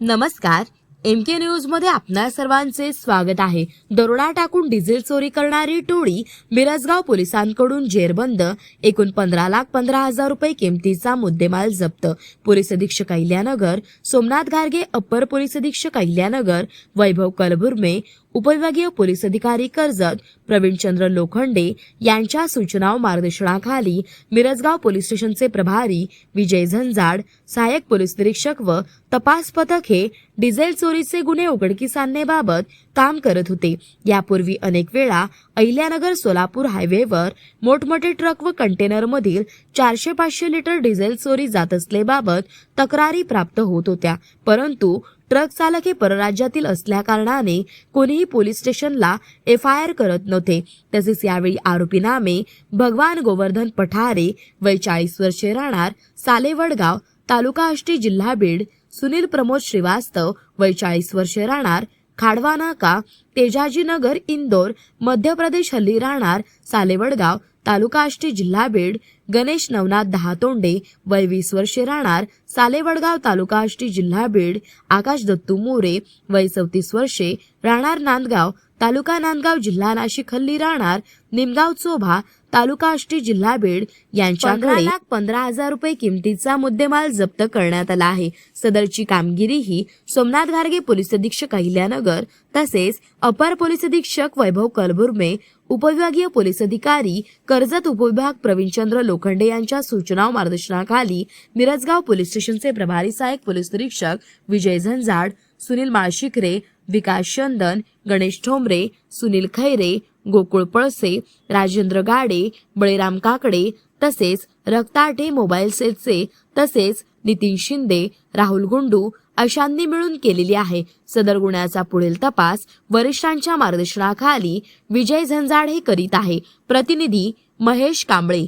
नमस्कार एम के न्यूजमध्ये आपणा सर्वांचे स्वागत आहे. दरोडा टाकून डिझेल चोरी करणारी टोळी मिरजगाव पोलिसांकडून जेरबंद. एकूण पंधरा लाख पंधरा हजार रुपये किमतीचा मुद्देमाल जप्त. पोलीस अधीक्षक अहिल्यानगर सोमनाथ गार्गे अप्पर पोलीस अधीक्षक अहिल्यानगर वैभव कलबुर्मे उपविभागीय पोलीस अधिकारी कर्जत प्रवीणचंद्र लोखंडे यांच्या सूचना व मार्गदर्शनाखाली मिरजगाव पोलीस स्टेशनचे प्रभारी विजय झंजाड सहाय्यक पोलीस निरीक्षक व तपास पथक हे डिझेल चोरीचे गुन्हे उघडकीस आणण्याबाबत काम करत होते. यापूर्वी अनेक वेळा अहिल्यानगर सोलापूर हायवेवर मोठमोठे ट्रक व कंटेनरमधील चारशे पाचशे लिटर डिझेल चोरी जात असल्याबाबत तक्रारी प्राप्त होत होत्या. परंतु ट्रक चालक हे परराज्यातील असल्याकारणाने कोणीही पोलीस स्टेशनला एफ आय आर करत नव्हते. तसेच यावेळी आरोपी नामे भगवान गोवर्धन पठारे वय चाळीस वर्षे राहणार सालेवडगाव तालुका आष्टी जिल्हा बीड सुनील प्रमोद श्रीवास्तव वय चाळीस वर्षे राहणार खाडवा नाका तेजाजीनगर इंदोर मध्य प्रदेश हल्ली राहणार सालेवडगाव तालुका आष्टी जिल्हा बीड गणेश नवनाथ दहातोंडे वय वीस वर्षे राहणार सालेवडगाव तालुका आष्टी जिल्हा बीड आकाश दत्तू मोरे वय चौतीस वर्षे राहणार नांदगाव तालुका नांदगाव जिल्हा नाशिक हल्ली राहणार निमगाव चोभा तालुका आष्टी जिल्हा बीड यांच्याकडे लाख पंधरा हजार रुपये किमतीचा मुद्देमाल जप्त करण्यात आला आहे. सदरची कामगिरी ही सोमनाथ घारगे पोलीस अधीक्षक अहिल्यानगर तसेच अपर पोलीस अधीक्षक वैभव कलबुर्मे उपविभागीय पोलीस अधिकारी कर्जत उपविभाग प्रवीणचंद्र लोखंडे यांच्या सूचना मार्गदर्शनाखाली मिरजगाव पोलीस स्टेशनचे प्रभारी सहाय्यक पोलीस निरीक्षक विजय झंजाड सुनील माळशिकरे विकास चंदन गणेश ठोंबरे सुनील खैरे गोकुळ पळसे राजेंद्र गाडे बळीराम काकडे तसेच रक्ताटे मोबाईल सेलचे तसेच नितीन शिंदे राहुल गुंडू अशांनी मिळून केलेली आहे. सदर गुन्ह्याचा पुढील तपास वरिष्ठांच्या मार्गदर्शनाखाली विजय झंजाड हे करीत आहे. प्रतिनिधी महेश कांबळे.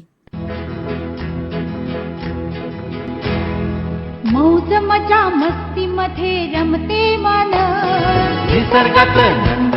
मौज मजा मस्ती मध्ये रमते मन निसर्गात